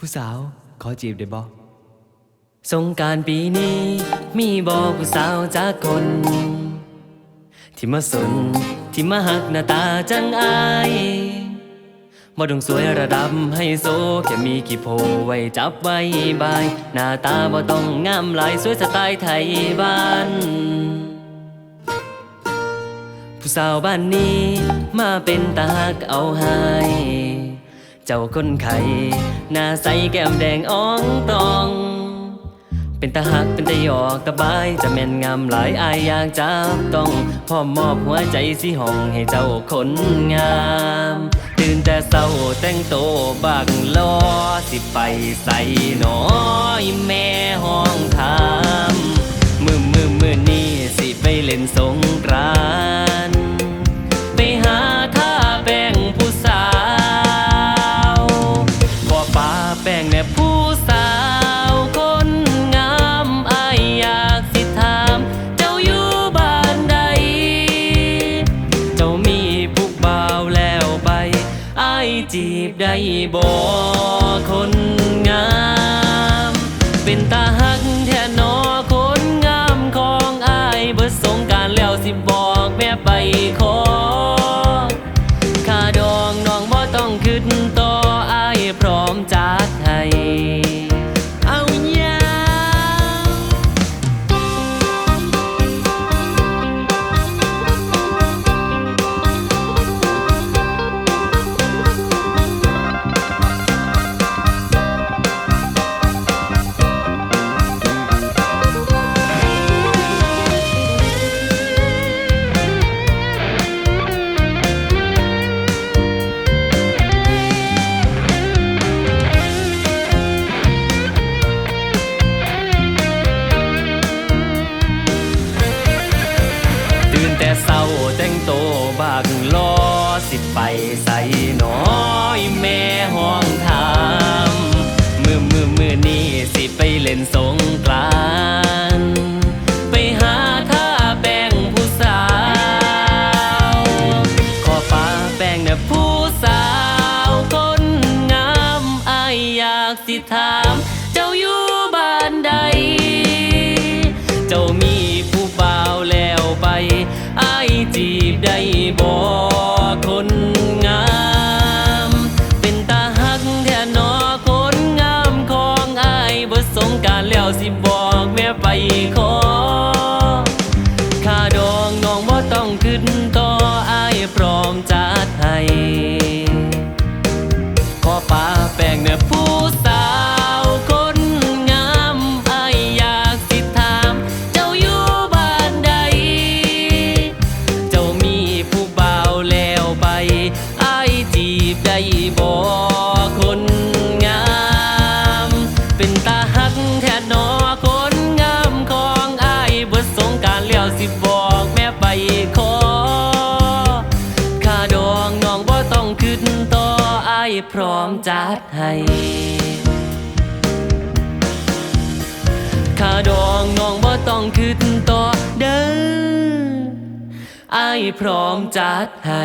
ผู้สาวขอจีบได้บ่สงการปีนี้ มีบ่ผู้สาวจากคน ที่มาสน ที่มาหักหน้าตาจังอายบ่ต้องสวยระดับไฮโซแค่มีกี่โพไว้จับไว้บาย หน้าตาบ่ต้องงามหลายสวยสไตล์ไทยบ้าน ผู้สาวบ้านนี้ มาเป็นตาหักเอาให้ เจ้าคนไข้หน้าใสแก้มแดงอ่องตอง เป็นตาหักเป็นตาหยอกตาบายจะแม่นงามหลายอายอยากจับต้องพร้อมมอบหัวใจสิห้องให้เจ้าคนงาม ตื่นแต่เศร้าแต่งโตบักลอสิไปใส่น้อยแม่ห้องถามมือมือมือนี้สิไปเล่นสงกราน บได้บ่คนงาม เป็นตาหักแท้นอคนงามของอายเบิดสงการแล้วสิบอกแม่ไปขอ ไปใส่น้อยแม่ห้องถามมือมือมือนี้สิไปเล่นสงกรานต์ไปหาท่าแป้งผู้สาว ขอป้าแป้งนะผู้สาวคนงามอายอยากสิถาม แล้วสิบอกแม่ไปขอค่าดองน้องบ่าต้องขึ้นต่ออายพร้อมจัดให้ขอป้าแป้งเนื้อผู้สาวคนงามอายอยากสิถามเจ้าอยู่บ้านใด เจ้ามีผู้บ่าวแล้วไปอายจีบได้บ่ สิบอกแม่ไปขอค่าดองน้องบ่ต้องขึ้นต่ออายพร้อมจัดให้ค่าดองน้องบ่ต้องขึ้นต่อเด้ออายพร้อมจัดให้